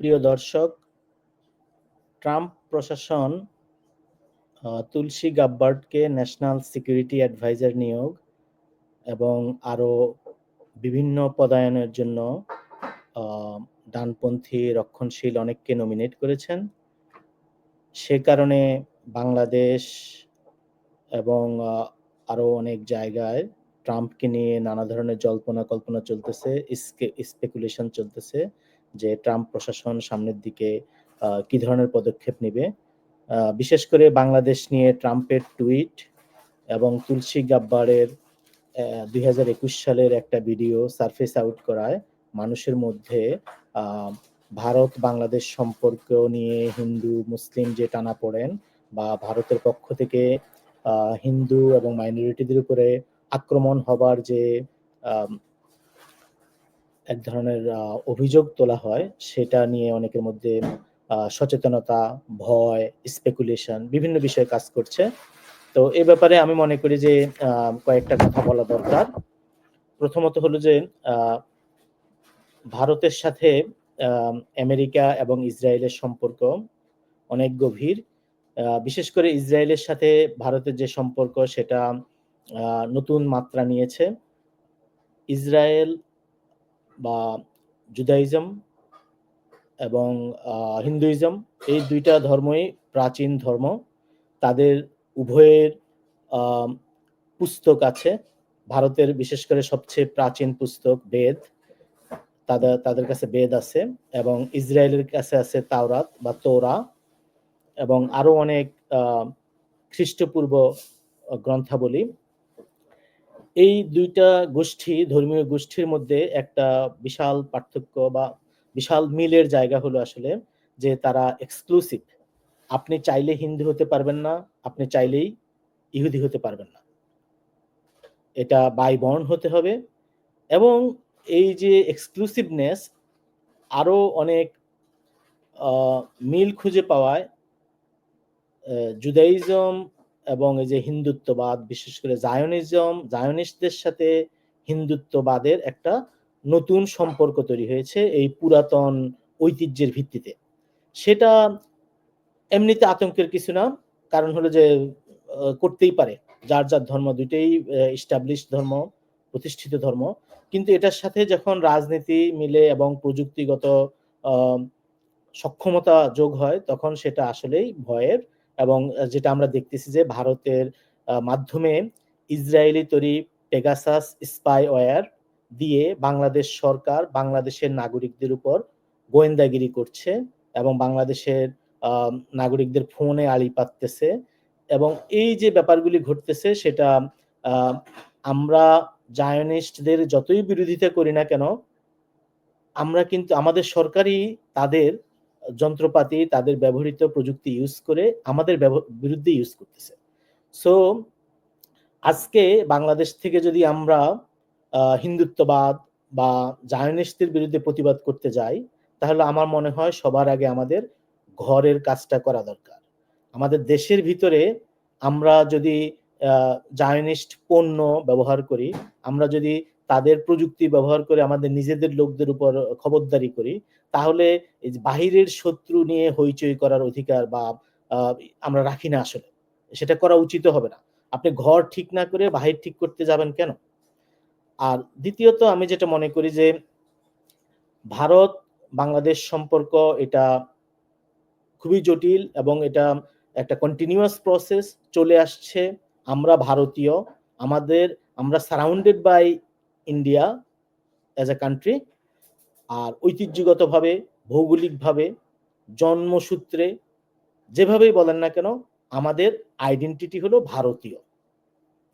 প্রিয় দর্শক, ট্রাম্প প্রশাসন তুলসী গাব্বার্ডকে ন্যাশনাল সিকিউরিটি অ্যাডভাইজার নিয়োগ এবং আরও বিভিন্ন পদায়নের জন্য ডানপন্থী রক্ষণশীল অনেককে নমিনেট করেছেন। সে কারণে বাংলাদেশ এবং আরও অনেক জায়গায় ট্রাম্পকে নিয়ে নানা ধরনের জল্পনা কল্পনা চলতেছে স্পেকুলেশন চলতেছে। যে ট্রাম্প প্রশাসন সামনের দিকে কি ধরনের পদক্ষেপ নেবে। বিশেষ করে বাংলাদেশ নিয়ে ট্রাম্পের টুইট এবং তুলসী গাব্বারের দুই হাজার একুশ সালের একটা ভিডিও সারফেস আউট করায় মানুষের মধ্যে ভারত বাংলাদেশ সম্পর্ক নিয়ে হিন্দু, মুসলিম যে টানা পড়েন বা ভারতের পক্ষ থেকে হিন্দু এবং মাইনরিটিদের উপরে আক্রমণ হবার যে এক ধরনের অভিযোগ তোলা হয়। সেটা নিয়ে অনেকের মধ্যে সচেতনতা, ভয় স্পেকুলেশন বিভিন্ন বিষয়ে কাজ করছে। তো এ ব্যাপারে আমি মনে করি যে কয়েকটা কথা বলা দরকার। প্রথমত হলো যে ভারতের সাথে আমেরিকা এবং ইসরায়েলের সম্পর্ক অনেক গভীর। বিশেষ করে ইসরায়েলের সাথে ভারতের যে সম্পর্ক, সেটা নতুন মাত্রা নিয়েছে। ইসরায়েল বা জুদাইজম এবং হিন্দুইজম এই দুইটা ধর্মই প্রাচীন ধর্ম। তাদের উভয়ের পুস্তক আছে। ভারতের বিশেষ করে সবচেয়ে প্রাচীন পুস্তক বেদ। তাদের তাদের কাছে বেদ আছে এবং ইসরায়েলের কাছে আছে তাওরাত বা তোরা এবং আরও অনেক খ্রিস্টপূর্ব গ্রন্থাবলী। এই দুইটা গোষ্ঠী, ধর্মীয় গোষ্ঠীর মধ্যে একটা বিশাল পার্থক্য বা বিশাল মিলের জায়গা হলো আসলে যে তারা এক্সক্লুসিভ আপনি চাইলে হিন্দু হতে পারবেন না, আপনি চাইলেই ইহুদি হতে পারবেন না। এটা বাই বর্ণ হতে হবে এবং এই যে এক্সক্লুসিভনেস আরও অনেক মিল খুঁজে পাওয়ায় জুদাইজম এবং এই যে হিন্দুত্ববাদ, বিশেষ করে জায়নিজম, জায়নিস্টদের সাথে হিন্দুত্ববাদের একটা নতুন সম্পর্ক তৈরি হয়েছে এই পুরাতন ঐতিহ্যের ভিত্তিতে। সেটা এমনিতে আতঙ্কের কিছু না, কারণ হলো যে করতেই পারে। যার যার ধর্ম দুইটাই ইস্টাবলিশ ধর্ম, প্রতিষ্ঠিত ধর্ম। কিন্তু এটার সাথে যখন রাজনীতি মিলে এবং প্রযুক্তিগত সক্ষমতা যোগ হয়, তখন সেটা আসলেই ভয়ের এবং যেটা আমরা দেখতেছি যে ভারতের মাধ্যমে ইসরায়েলি তৈরি পেগাসাস স্পাই স্পাইওয়্যার দিয়ে বাংলাদেশ সরকার বাংলাদেশের নাগরিকদের উপর গোয়েন্দাগিরি করছে এবং বাংলাদেশের নাগরিকদের ফোনে আড়ি পাততেছে এবং এই যে ব্যাপারগুলি ঘটতেছে সেটা আমরা জায়নিস্টদের যতই বিরোধিতা করি না কেন, আমরা কিন্তু আমাদের সরকারই তাদের যন্ত্রপাতি তাদের ব্যবহৃত প্রযুক্তি ইউজ করে আমাদের বিরুদ্ধে ইউজ করতেছে। সো আজকে বাংলাদেশ থেকে যদি আমরা হিন্দুত্ববাদ বা জায়নিস্টদের বিরুদ্ধে প্রতিবাদ করতে যাই, তাহলে আমার মনে হয় সবার আগে আমাদের ঘরের কাজটা করা দরকার। আমাদের দেশের ভিতরে আমরা যদি জায়নিস্ট পণ্য ব্যবহার করি, আমরা যদি তাদের প্রযুক্তি ব্যবহার করে আমাদের নিজেদের লোকদের উপর খবরদারি করি, তাহলে বাহিরের শত্রু নিয়ে হইচই করার অধিকার বা আমরা রাখি না আসলে। সেটা করা উচিত হবে না। আপনি ঘর ঠিক না করে বাহির ঠিক করতে যাবেন কেন? আর দ্বিতীয়ত আমি যেটা মনে করি যে, ভারত বাংলাদেশ সম্পর্ক এটা খুবই জটিল এবং এটা একটা কন্টিনিউয়াস প্রসেস চলে আসছে। আমরা ভারতীয়, আমাদের, আমরা surrounded by India as a country আর ঐতিহ্যগতভাবে, ভৌগোলিকভাবে, জন্মসূত্রে, যেভাবেই বলেন না কেন, আমাদের আইডেন্টিটি হলো ভারতীয়।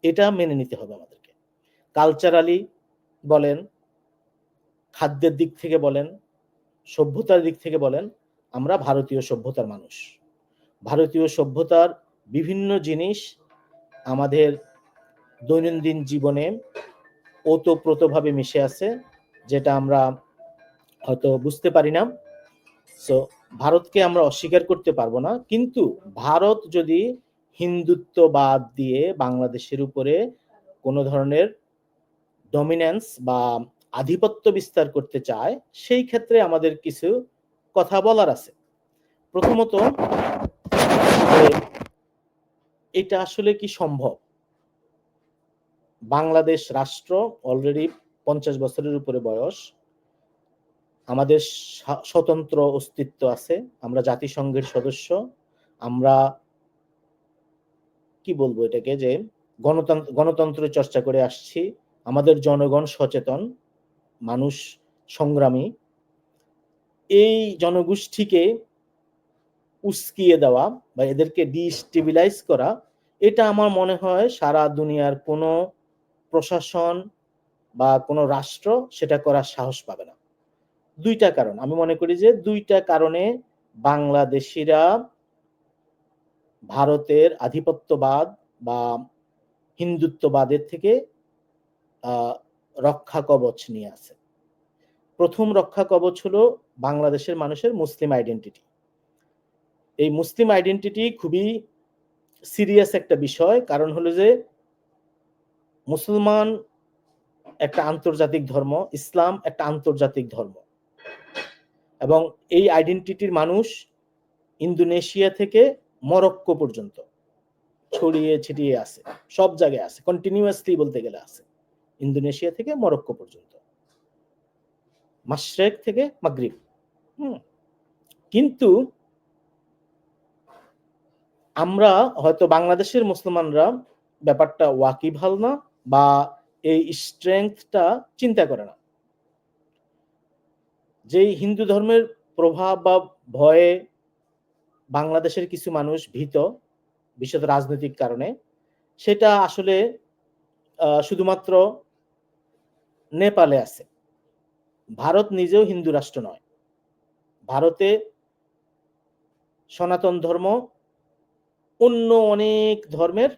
এটা মেনে নিতে হবে আমাদেরকে। কালচারালি বলেন, খাদ্যের দিক থেকে বলেন, সভ্যতার দিক থেকে বলেন, আমরা ভারতীয় সভ্যতার মানুষ। ভারতীয় সভ্যতার বিভিন্ন জিনিস আমাদের দৈনন্দিন জীবনে ওতপ্রোতভাবে মিশে আছে, যেটা আমরা হয়তো বুঝতে পারি না। সো ভারতকে আমরা অস্বীকার করতে পারব না। কিন্তু ভারত যদি হিন্দুত্ববাদ দিয়ে বাংলাদেশের উপরে কোনো ধরনের ডমিন্যান্স বা আধিপত্য বিস্তার করতে চায়, সেই ক্ষেত্রে আমাদের কিছু কথা বলার আছে। প্রথমত এটা আসলে কি সম্ভব? বাংলাদেশ রাষ্ট্র অলরেডি পঞ্চাশ বছরের উপরে বয়স। আমাদের স্বতন্ত্র অস্তিত্ব আছে, আমরা জাতিসংঘের সদস্য। আমরা কি বলব এটাকে যে গণতন্ত্র গণতন্ত্র চর্চা করে আসছি। আমাদের জনগণ সচেতন, মানুষ সংগ্রামী। এই জনগোষ্ঠীকে উস্কিয়ে দেওয়া বা এদেরকে ডিস্টেবিলাইজ করা, এটা আমার মনে হয় সারা দুনিয়ার কোনো প্রশাসন বা কোনো রাষ্ট্র সেটা করার সাহস পাবে না। দুইটা কারণ। আমি মনে করি যে দুইটা কারণে বাংলাদেশিরা ভারতের আধিপত্যবাদ বা হিন্দুত্ববাদের থেকে রক্ষা কবচ নিয়ে আছে। প্রথম রক্ষা কবচ হলো বাংলাদেশের মানুষের মুসলিম আইডেন্টিটি। এই মুসলিম আইডেন্টিটি খুবই সিরিয়াস একটা বিষয়। কারণ হলো যে মুসলমান একটা আন্তর্জাতিক ধর্ম, ইসলাম একটা আন্তর্জাতিক ধর্ম। এবং এই আইডেন্টিটির মানুষ ইন্দোনেশিয়া থেকে মরক্কো পর্যন্ত। ছড়িয়ে ছিটিয়ে আছে, সব জায়গায় আছে কন্টিনিউয়াসলি বলতে গেলে আছে। ইন্দোনেশিয়া থেকে মরক্কো পর্যন্ত। মাশরেক থেকে মাগরিব। কিন্তু আমরা হয়তো বাংলাদেশের মুসলমানরা ব্যাপারটা ওয়াকিভাল না। বা এই স্ট্রেংথটা চিন্তা করে না। যেই হিন্দু ধর্মের প্রভাব বা ভয়ে বাংলাদেশের কিছু মানুষ ভীত, বিশেষত রাজনৈতিক কারণে, সেটা আসলে শুধুমাত্র নেপালে আছে। ভারত নিজেও হিন্দু রাষ্ট্র নয়। ভারতে সনাতন ধর্ম অন্য অনেক ধর্মের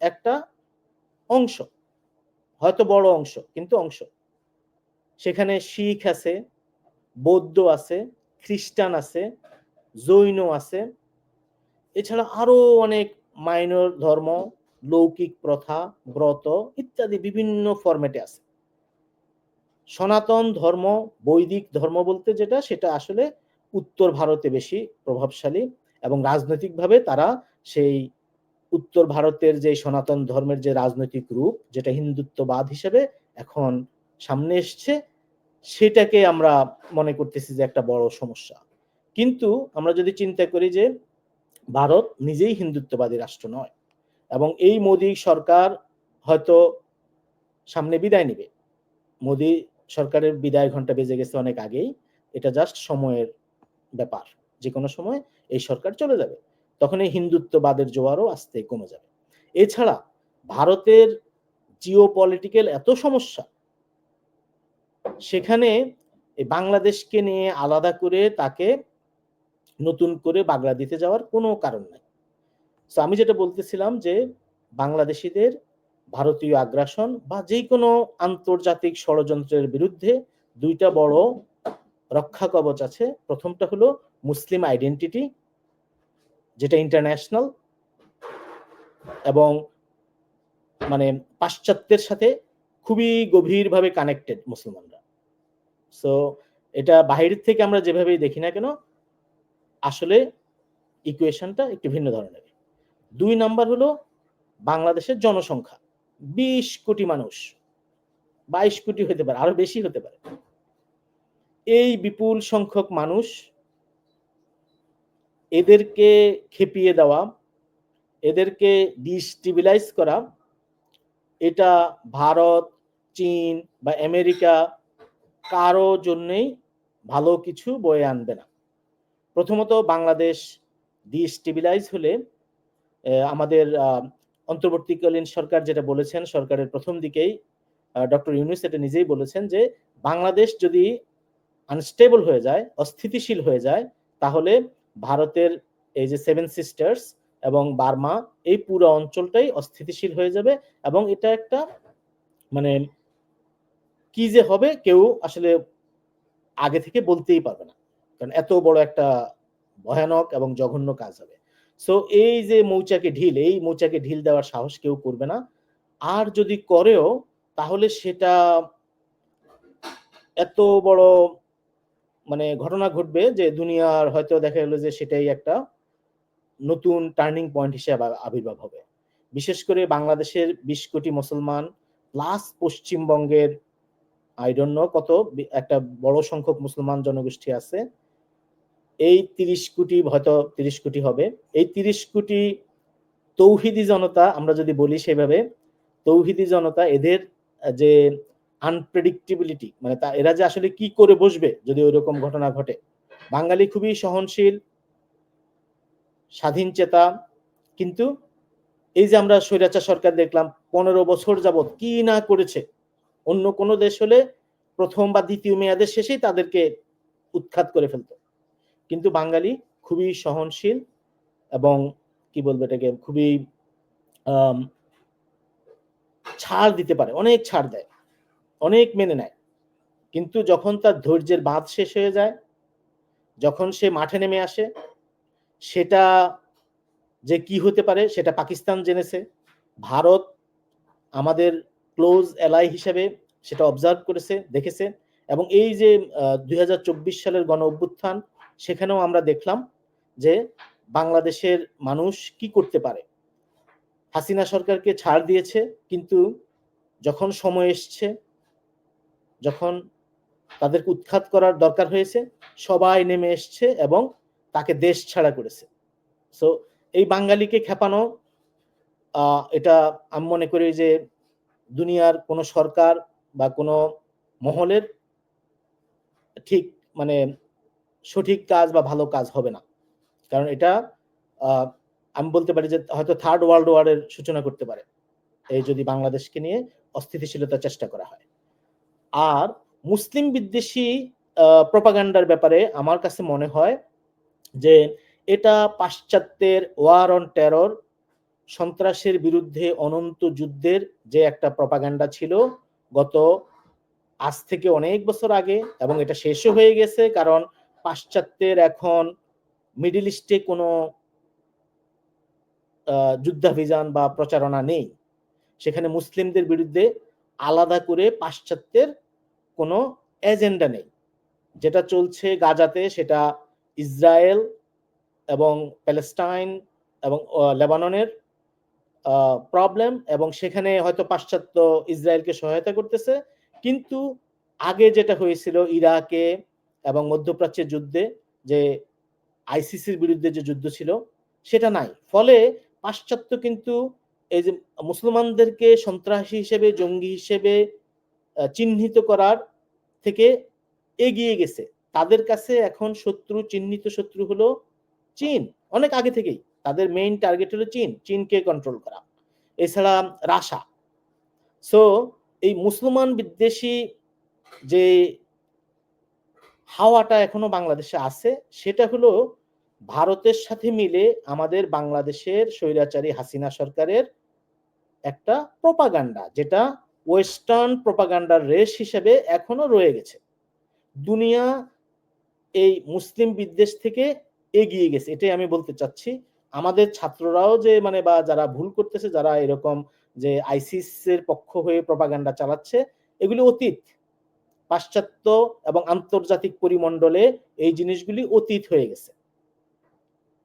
একটা অংশ, হয়তো বড় অংশ, কিন্তু অংশ। সেখানে শিখ আছে, বৌদ্ধ আছে, খ্রিস্টান আছে, জৈন আছে। এছাড়া আরও অনেক মাইনর ধর্ম, লৌকিক প্রথা, ব্রত ইত্যাদি বিভিন্ন ফরম্যাটে আছে। সনাতন ধর্ম, বৈদিক ধর্ম বলতে যেটা, সেটা আসলে উত্তর ভারতে বেশি প্রভাবশালী এবং রাজনৈতিকভাবে তারা সেই উত্তর ভারতের যে সনাতন ধর্মের যে রাজনৈতিক রূপ, যেটা হিন্দুত্ববাদ হিসেবে এখন সামনে এসছে, সেটাকে আমরা মনে করতেছি যে একটা বড় সমস্যা। কিন্তু আমরা যদি চিন্তা করি যে ভারত নিজেই হিন্দুত্ববাদী রাষ্ট্র নয় এবং এই মোদী সরকার হয়তো সামনে বিদায় নিবে। মোদী সরকারের বিদায় ঘণ্টা বেজে গেছে অনেক আগেই, এটা জাস্ট সময়ের ব্যাপার। যে কোনো সময় এই সরকার চলে যাবে। তখন এই হিন্দুত্ববাদের জোয়ারও আস্তে কমে যাবে। এছাড়া ভারতের জিও পলিটিক্যাল এত সমস্যা, সেখানে বাংলাদেশকে নিয়ে আলাদা করে তাকে নতুন করে বাংলা দিতে যাওয়ার কোনো কারণ নাই। তো আমি যেটা বলতেছিলাম যে বাংলাদেশিদের ভারতীয় আগ্রাসন বা যে কোনো আন্তর্জাতিক ষড়যন্ত্রের বিরুদ্ধে দুইটা বড় রক্ষা কবচ আছে। প্রথমটা হলো মুসলিম আইডেন্টিটি যেটা ইন্টারন্যাশনাল এবং মানে পাশ্চাত্যের সাথে খুবই গভীরভাবে কানেক্টেড মুসলমানরা। সো এটা বাহির থেকে আমরা যেভাবেই দেখি না কেন, আসলে ইকুয়েশনটা একটু ভিন্ন ধরনের। দুই নাম্বার হলো বাংলাদেশের জনসংখ্যা। বিশ কোটি মানুষ, বাইশ কোটি হতে পারে, আরও বেশি হতে পারে। এই বিপুল সংখ্যক মানুষ এদেরকে খেপিয়ে দেওয়া, এদেরকে ডিস্টিবিলাইজ করা, এটা ভারত, চীন বা আমেরিকা কারও জন্যেই ভালো কিছু বয়ে আনবে না। প্রথমত বাংলাদেশ ডিস্টেবিলাইজ হলে আমাদের অন্তর্বর্তীকালীন সরকার যেটা বলেছেন, সরকারের প্রথম দিকেই ডক্টর ইউনুস এটা নিজেই বলেছেন যে, বাংলাদেশ যদি আনস্টেবল হয়ে যায়, অস্থিতিশীল হয়ে যায়, তাহলে ভারতের এই যে সেভেন সিস্টার্স এবং বার্মা, এই পুরো অঞ্চলটাই অস্থিতিশীল হয়ে যাবে এবং এটা একটা মানে কি যে হবে কেউ আসলে আগে থেকে বলতেই পারবে না। কারণ এত বড় একটা ভয়ানক এবং জঘন্য কাজ হবে। সো এই যে মৌচাকে ঢিল, এই মৌচাকে ঢিল দেওয়ার সাহস কেউ করবে না। আর যদি করেও, তাহলে সেটা এত বড় মানে ঘটনা ঘটবে যে দুনিয়ার হয়তো দেখা গেল যে সেটাই একটা নতুন টার্নিং পয়েন্ট হিসেবে আবির্ভাব হবে। বিশেষ করে বাংলাদেশের বিশ কোটি মুসলমান প্লাস পশ্চিমবঙ্গের আইডন্য কত একটা বড় সংখ্যক মুসলমান জনগোষ্ঠী আছে। এই তিরিশ কোটি, হয়তো তিরিশ কোটি হবে। এই তিরিশ কোটি তৌহিদি জনতা, আমরা যদি বলি সেভাবে, তৌহিদি জনতা এদের যে আনপ্রেডিক্টেবিলিটি মানে তা, এরা যে আসলে কি করে বসবে যদি ওই রকম ঘটনা ঘটে? বাঙালি খুবই সহনশীল, স্বাধীন চেতা, কিন্তু এই যে আমরা স্বৈরাচার সরকার দেখলাম, পনেরো বছর যাবৎ কি না করেছে? অন্য কোনো দেশ হলে প্রথম বা দ্বিতীয় মেয়াদের শেষেই তাদেরকে উৎখাত করে ফেলতো। কিন্তু বাঙালি খুবই সহনশীল এবং কি বলব এটাকে, খুবই ছাড় দিতে পারে, অনেক ছাড় দেয়। অনেক মেনে নেয়। কিন্তু যখন তার ধৈর্যের বাঁধ শেষ হয়ে যায়, যখন সে মাঠে নেমে আসে, সেটা যে কি হতে পারে সেটা পাকিস্তান জেনেছে। ভারত আমাদের ক্লোজ এলাই হিসেবে সেটা অবজার্ভ করেছে, দেখেছে এবং এই যে দুই হাজার চব্বিশ সালের গণ অভ্যুত্থান, সেখানেও আমরা দেখলাম যে বাংলাদেশের মানুষ কি করতে পারে। হাসিনা সরকারকে ছাড় দিয়েছে, কিন্তু যখন সময় এসছে যখন তাদেরকে উৎখাত করার দরকার হয়েছে, সবাই নেমে এসছে এবং তাকে দেশ ছাড়া করেছে। সো এই বাঙালিকে খেপানো এটা আমি মনে করি যে দুনিয়ার কোনো সরকার বা কোনো মহলের ঠিক মানে সঠিক কাজ বা ভালো কাজ হবে না। কারণ এটা আমি বলতে পারি যে হয়তো থার্ড ওয়ার্ল্ড ওয়ারের সূচনা করতে পারে। এই যদি বাংলাদেশকে নিয়ে অস্থিতিশীলতার চেষ্টা করা হয়। আর মুসলিম বিদ্বেষী প্রপাগান্ডার ব্যাপারে আমার কাছে মনে হয় যে এটা পাশ্চাত্যের ওয়ার অন টেরর সন্ত্রাসের বিরুদ্ধে অনন্ত যুদ্ধের যে একটা প্রপাগান্ডা ছিল গত আজ থেকে অনেক বছর আগে এবং এটা শেষও হয়ে গেছে কারণ পাশ্চাত্যের এখন মিডিল ইস্টে কোনো যুদ্ধাভিযান বা প্রচারণা নেই। সেখানে মুসলিমদের বিরুদ্ধে আলাদা করে পাশ্চাত্যের কোনো এজেন্ডা নেই। যেটা চলছে গাজাতে সেটা ইসরায়েল এবং প্যালেস্টাইন এবং লেবাননের প্রবলেম এবং সেখানে হয়তো পাশ্চাত্য ইসরায়েলকে সহায়তা করতেছে। কিন্তু আগে যেটা হয়েছিল ইরাকে এবং মধ্যপ্রাচ্যের যুদ্ধে যে আইসিসির বিরুদ্ধে যে যুদ্ধ ছিল, সেটা নাই। ফলে পাশ্চাত্য কিন্তু এই যে মুসলমানদেরকে সন্ত্রাসী হিসেবে, জঙ্গি হিসেবে চিহ্নিত করার থেকে এগিয়ে গেছে। তাদের কাছে এখন শত্রু, চিহ্নিত শত্রু হলো চীন। অনেক আগে থেকেই তাদের মেইন টার্গেট হলো চীন। চীনকে কন্ট্রোল করা। এছাড়া রাশা। সো এই মুসলমান বিদ্বেষী যে হাওয়াটা এখনও বাংলাদেশে আছে, সেটা হলো ভারতের সাথে মিলে আমাদের বাংলাদেশের স্বৈরাচারী হাসিনা সরকারের একটা প্রপাগান্ডা যেটা ওয়েস্টার্ন প্রপাগান্ডার রেস হিসেবে এখনও রয়ে গেছে। দুনিয়া এই মুসলিম বিদ্বেষ থেকে এগিয়ে গেছে, এটাই আমি বলতে চাচ্ছি। আমাদের ছাত্ররাও যে মানে বা যারা ভুল করতেছে, যারা এরকম যে আইসিসের পক্ষ হয়ে প্রপাগান্ডা চালাচ্ছে, এগুলি অতীত, পাশ্চাত্য এবং আন্তর্জাতিক পরিমণ্ডলে এই জিনিসগুলি অতীত হয়ে গেছে।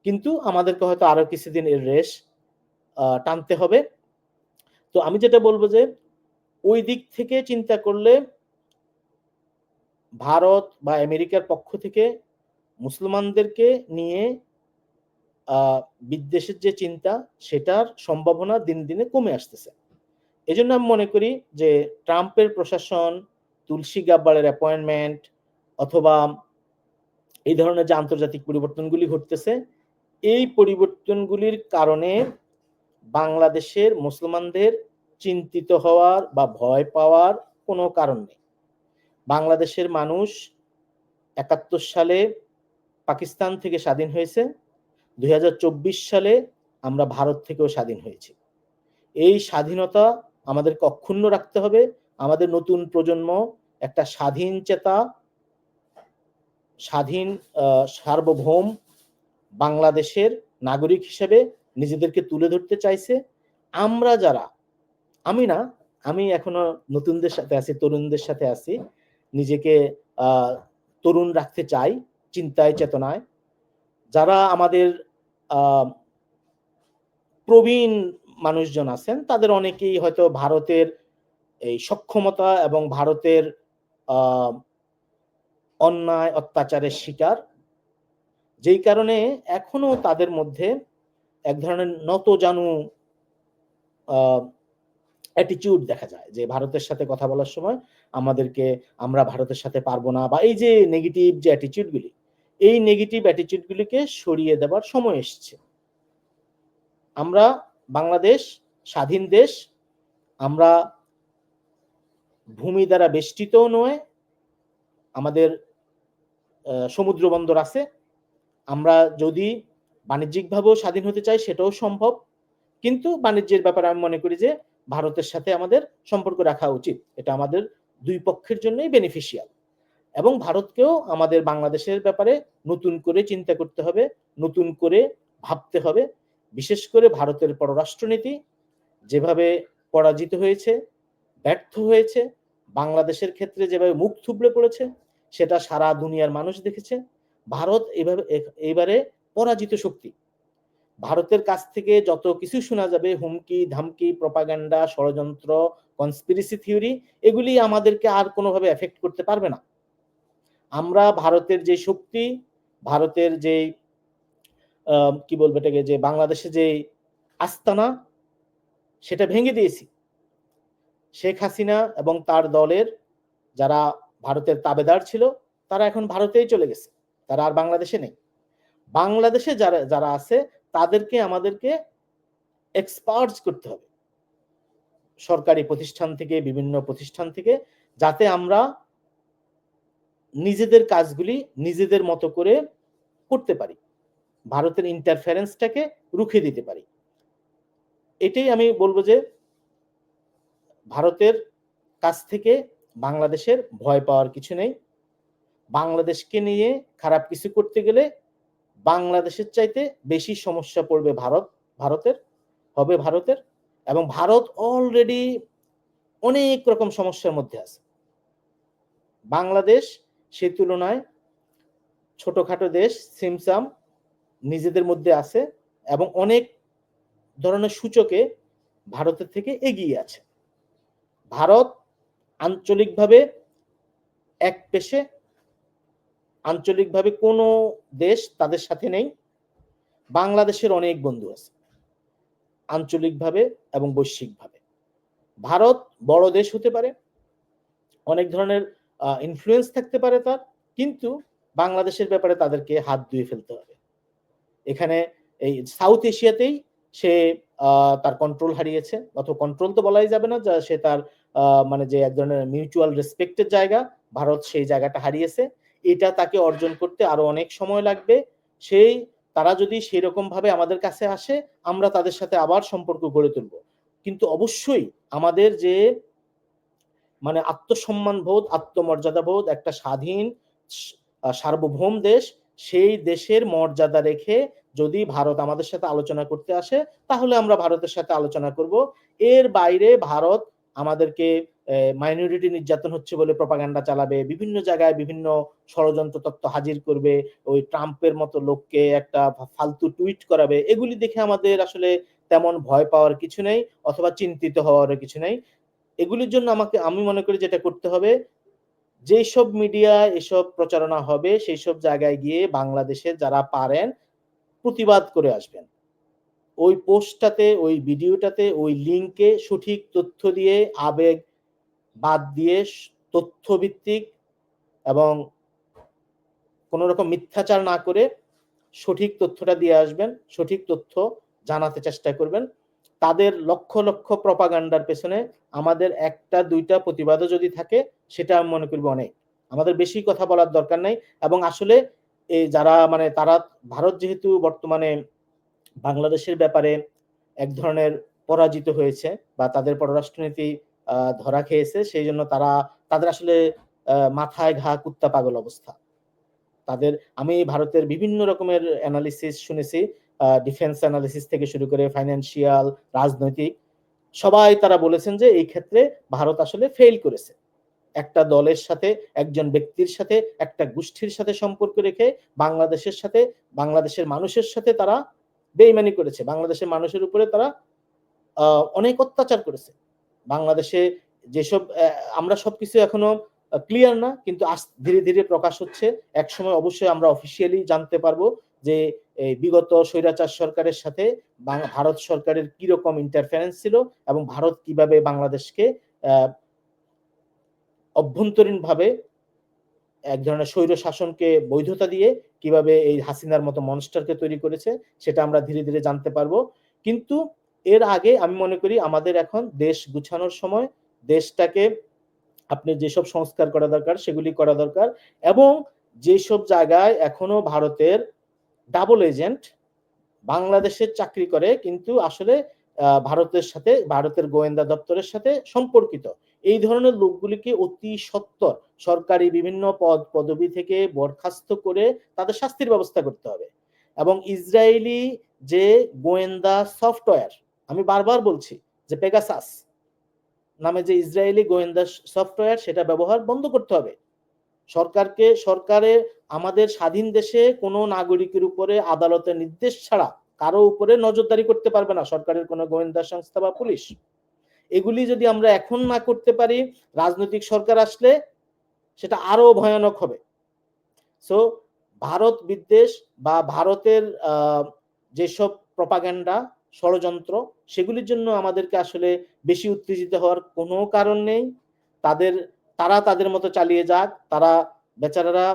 কিন্তু আমাদেরকে হয়তো আরও কিছুদিন এর রেশ টানতে হবে। তো আমি যেটা বলব যে ওই দিক থেকে চিন্তা করলে ভারত বা আমেরিকার পক্ষ থেকে মুসলমানদেরকে নিয়ে বিদ্বেষের যে চিন্তা, সেটার সম্ভাবনা দিন দিনে কমে আসতেছে। এজন্য আমি মনে করি যে ট্রাম্পের প্রশাসন, তুলসী গাব্বারের অ্যাপয়েন্টমেন্ট অথবা এই ধরনের যে আন্তর্জাতিক পরিবর্তনগুলি ঘটতেছে, এই পরিবর্তনগুলির কারণে বাংলাদেশের মুসলমানদের চিন্তিত হওয়ার বা ভয় পাওয়ার কোনো কারণ নেই। বাংলাদেশের মানুষ একাত্তর সালে পাকিস্তান থেকে স্বাধীন হয়েছে। দুই হাজার চব্বিশ সালে আমরা ভারত থেকেও স্বাধীন হয়েছি। এই স্বাধীনতা আমাদেরকে অক্ষুণ্ণ রাখতে হবে। আমাদের নতুন প্রজন্ম একটা স্বাধীন চেতা, স্বাধীন সার্বভৌম বাংলাদেশের নাগরিক হিসেবে নিজেদেরকে তুলে ধরতে চাইছে। আমরা যারা আমি না, আমি এখনও নতুনদের সাথে আছি, তরুণদের সাথে আছি। নিজেকে তরুণ রাখতে চাই, চিন্তায়, চেতনায়। যারা আমাদের প্রবীণ মানুষজন আছেন, তাদের অনেকেই হয়তো ভারতের এই সক্ষমতা এবং ভারতের অন্যায়, অত্যাচারের শিকার। যেই কারণে এখনও তাদের মধ্যে এক ধরনের নত জানু অ্যাটিটিউড দেখা যায় যে ভারতের সাথে কথা বলার সময় আমাদেরকে আমরা ভারতের সাথে পারব না বা এই যে নেগেটিভ যে অ্যাটিটিউডগুলি এই নেগেটিভ অ্যাটিটিউডগুলিকে সরিয়ে দেবার সময় এসছে। আমরা বাংলাদেশ স্বাধীন দেশ, আমরা ভূমি দ্বারা বেষ্টিত নয়, আমাদের সমুদ্র বন্দর আছে, আমরা যদি বাণিজ্যিকভাবেও স্বাধীন হতে চাই সেটাও সম্ভব, কিন্তু বাণিজ্যের ব্যাপারে আমি মনে করি যে ভারতের সাথে আমাদের সম্পর্ক রাখা উচিত। এটা আমাদের দুই পক্ষের জন্যই বেনিফিশিয়াল এবং ভারতকেও আমাদের বাংলাদেশের ব্যাপারে নতুন করে চিন্তা করতে হবে, নতুন করে ভাবতে হবে। বিশেষ করে ভারতের পররাষ্ট্রনীতি যেভাবে পরাজিত হয়েছে, ব্যর্থ হয়েছে, বাংলাদেশের ক্ষেত্রে যেভাবে মুখ থুবড়ে পড়েছে, সেটা সারা দুনিয়ার মানুষ দেখেছে। ভারত এভাবে এইবারে পরাজিত শক্তি। ভারতের কাছ থেকে যত কিছু শোনা যাবে, হুমকি, ধামকি প্রপাগান্ডা ষড়যন্ত্র কনস্পিরেসি থিওরি এগুলি আমাদেরকে আর কোনোভাবে এফেক্ট করতে পারবে না। আমরা ভারতের যে শক্তি, ভারতের যে কি বলব এটাকে, যে বাংলাদেশে যে আস্তানা, সেটা ভেঙে দিয়েছি। শেখ হাসিনা এবং তার দলের যারা ভারতের তাবেদার ছিল, তারা এখন ভারতেই চলে গেছে। তারা আর বাংলাদেশে নেই। বাংলাদেশে যারা যারা আছে তাদেরকে আমাদেরকে এক্সপার্টস করতে হবে। সরকারি প্রতিষ্ঠান থেকে, বিভিন্ন প্রতিষ্ঠান থেকে, যাতে আমরা নিজেদের কাজগুলি নিজেদের মতো করে করতে পারি। ভারতের ইন্টারফারেন্সটাকে রুখে দিতে পারি। এটাই আমি বলব যে, ভারতের কাছ থেকে বাংলাদেশের ভয় পাওয়ার কিছু নেই। বাংলাদেশকে নিয়ে খারাপ কিছু করতে গেলে বাংলাদেশের চাইতে বেশি সমস্যা পড়বে ভারত, ভারতের, হবে ভারতের, এবং ভারত অলরেডি অনেক রকম সমস্যার মধ্যে আছে। বাংলাদেশ সে তুলনায় ছোটখাটো দেশ, সিমসাম নিজেদের মধ্যে আছে, এবং অনেক ধরনের সূচকে ভারতের থেকে এগিয়ে আছে। ভারত আঞ্চলিকভাবে এক পেশে আঞ্চলিকভাবে কোনো দেশ তাদের সাথে নেই। বাংলাদেশের অনেক বন্ধু আছে, আঞ্চলিকভাবে এবং বৈশ্বিকভাবে। ভারত বড় দেশ হতে পারে, অনেক ধরনের ইনফ্লুয়েন্স থাকতে পারে তার, কিন্তু বাংলাদেশের ব্যাপারে তাদেরকে হাত ধুয়ে ফেলতে হবে। এখানে এই সাউথ এশিয়াতেই সে তার কন্ট্রোল হারিয়েছে, অথবা কন্ট্রোল তো বলাই যাবে না সে তার মানে যে এক ধরনের মিউচুয়াল রেসপেক্টের জায়গা, ভারত সেই জায়গাটা হারিয়েছে। এটা তাকে অর্জন করতে আরও অনেক সময় লাগবে। সেই, তারা যদি সেরকম ভাবে আমাদের কাছে আসে, আমরা তাদের সাথে আবার সম্পর্ক গড়ে তুলব। কিন্তু অবশ্যই আমাদের যে মানে আত্মসম্মান বোধ আত্মমর্যাদা বোধ একটা স্বাধীন সার্বভৌম দেশ, সেই দেশের মর্যাদা রেখে যদি ভারত আমাদের সাথে আলোচনা করতে আসে, তাহলে আমরা ভারতের সাথে আলোচনা করব। এর বাইরে ভারত আমাদেরকে মাইনরিটি নির্যাতন হচ্ছে বলে প্রপাগান্ডা চালাবে, বিভিন্ন জায়গায় বিভিন্ন ষড়যন্ত্র তত্ত্ব হাজির করবে, ওই ট্রাম্পের মতো লোককে একটা ফালতু টুইট করাবে, এগুলি দেখে আমাদের আসলে তেমন ভয় পাওয়ার কিছু নেই, অথবা চিন্তিত হওয়ার কিছু নেই। এগুলির জন্য আমাকে, আমি মনে করি যেটা করতে হবে যেই সব মিডিয়া এসব প্রচারণা হবে সেই সব জায়গায় গিয়ে বাংলাদেশে যারা পারেন, প্রতিবাদ করে আসবেন। ওই পোস্টটাতে, ওই ভিডিওটাতে, ওই লিঙ্কে সঠিক তথ্য দিয়ে, আবেগ বাদ দিয়ে তথ্য ভিত্তিক এবং কোন রকম মিথ্যাচার না করে সঠিক তথ্যটা দিয়ে আসবেন, সঠিক তথ্য জানাতে চেষ্টা করবেন। তাদের লক্ষ লক্ষ প্রপাগান্ডার পেছনে আমাদের একটা, দুইটা প্রতিবাদও যদি থাকে, সেটা আমি মনে করব অনেক। আমাদের বেশি কথা বলার দরকার নাই এবং আসলে এই যারা মানে তারা, ভারত যেহেতু বর্তমানে বাংলাদেশের ব্যাপারে এক ধরনের পরাজিত হয়েছে বা তাদের পররাষ্ট্রনীতি ধরা খেয়েছে। সেই জন্য তারা, তাদের আসলে মাথায় ঘা, কুত্তা, পাগল অবস্থা। তাদের, আমি ভারতের বিভিন্ন রকমের অ্যানালিসিস শুনেছি ডিফেন্স অ্যানালিসিস থেকে শুরু করে ফাইন্যান্সিয়াল রাজনৈতিক। সবাই তারা বলেছেন যে এই ক্ষেত্রে ভারত আসলে ফেল করেছে। একটা দলের সাথে, একজন ব্যক্তির সাথে, একটা গোষ্ঠীর সাথে সম্পর্ক রেখে বাংলাদেশের সাথে, বাংলাদেশের মানুষের সাথে তারা বেইমানি করেছে। বাংলাদেশের মানুষের উপরে তারা অনেক অত্যাচার করেছে। বাংলাদেশে যেসব আমরা সবকিছু এখনও ক্লিয়ার না, কিন্তু ধীরে ধীরে প্রকাশ হচ্ছে। এক সময় অবশ্যই আমরা অফিসিয়ালি জানতে পারব যে বিগত স্বৈরাচার সরকারের সাথে ভারত সরকারের কীরকম ইন্টারফারেন্স ছিল এবং ভারত কীভাবে বাংলাদেশকে অভ্যন্তরীণ ভাবে এক ধরনের স্বৈর শাসনকে বৈধতা দিয়ে কীভাবে এই হাসিনার মতো মনস্টারকে তৈরি করেছে, সেটা আমরা ধীরে ধীরে জানতে পারব। কিন্তু এর আগে আমি মনে করি আমাদের এখন দেশ গুছানোর সময়, দেশটাকে আপনি যেসব সংস্কার করা দরকার, সেগুলি করা দরকার এবং যেসব জায়গায় এখনও ভারতের ডাবল এজেন্ট বাংলাদেশের চাকরি করে, কিন্তু আসলে ভারতের সাথে, ভারতের গোয়েন্দা দপ্তরের সাথে সম্পর্কিত। এই ধরনের লোকগুলিকে অতি সত্তর সরকারি বিভিন্ন পদ, পদবি থেকে বরখাস্ত করে তাদের শাস্তির ব্যবস্থা করতে হবে। এবং ইসরায়েলি যে গোয়েন্দা সফটওয়্যার, আমি বারবার বলছি যে পেগাসাস নামে যে ইসরায়েলি গোয়েন্দা সফটওয়্যার, সেটা ব্যবহার বন্ধ করতে হবে। সরকারকে, সরকারে আমাদের স্বাধীন দেশে কোনো নাগরিকের উপরে আদালতের নির্দেশ ছাড়া কারও উপরে নজরদারি করতে পারবে না সরকারের কোনো গোয়েন্দা সংস্থা বা পুলিশ। এগুলি যদি আমরা এখন না করতে পারি, রাজনৈতিক সরকার আসলে সেটা আরও ভয়ানক হবে। সো ভারত বিদ্বেষ বা ভারতের যেসব প্রপাগান্ডা, ষড়যন্ত্র, সেগুলির জন্য আমাদেরকে আসলে বেশি উত্তেজিত হওয়ার কোনো কারণ নেই। তাদের, তারা তাদের মতো চালিয়ে যাক, তারা বেচারারা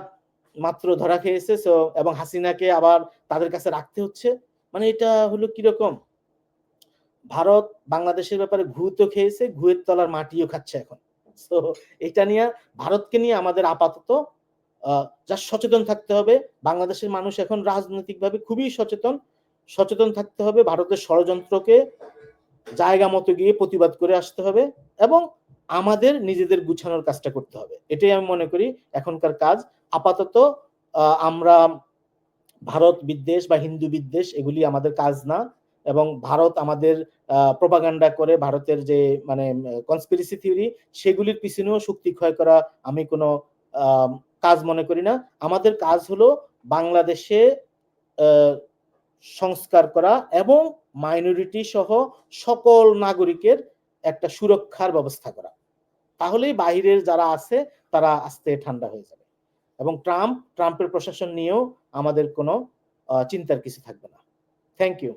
মাত্র ধরা খেয়েছে সো এবং হাসিনাকে আবার তাদের কাছে রাখতে হচ্ছে। মানে এটা হলো কীরকম? ভারত বাংলাদেশের ব্যাপারে ঘু তো খেয়েছে, ঘুয়ের তলার মাটিও খাচ্ছে এখন। তো এটা নিয়ে, ভারতকে নিয়ে আমাদের আপাতত যা সচেতন থাকতে হবে। বাংলাদেশের মানুষ এখন রাজনৈতিকভাবে খুবই সচেতন। সচেতন থাকতে হবে, ভারতের ষড়যন্ত্রকে জায়গা মতো গিয়ে প্রতিবাদ করে আসতে হবে এবং আমাদের নিজেদের গুছানোর কাজটা করতে হবে। এটাই আমি মনে করি এখনকার কাজ। আপাতত আমরা ভারত বিদ্বেষ বা হিন্দু বিদ্বেষ, এগুলি আমাদের কাজ না। এবং ভারত আমাদের প্রপাগান্ডা করে ভারতের যে মানে কনস্পিরেসি থিওরি সেগুলির পিছনেও শক্তি ক্ষয় করা আমি কোনো কাজ মনে করি না। আমাদের কাজ হলো বাংলাদেশে সংস্কার করা এবং মাইনরিটি সহ সকল নাগরিকের একটা সুরক্ষার ব্যবস্থা করা। তাহলেই বাহিরের যারা আছে, তারা আস্তে ঠান্ডা হয়ে যাবে। এবং ট্রাম্প, ট্রাম্পের প্রশাসন নিয়েও আমাদের কোনো চিন্তার কিছু থাকবে না। Thank you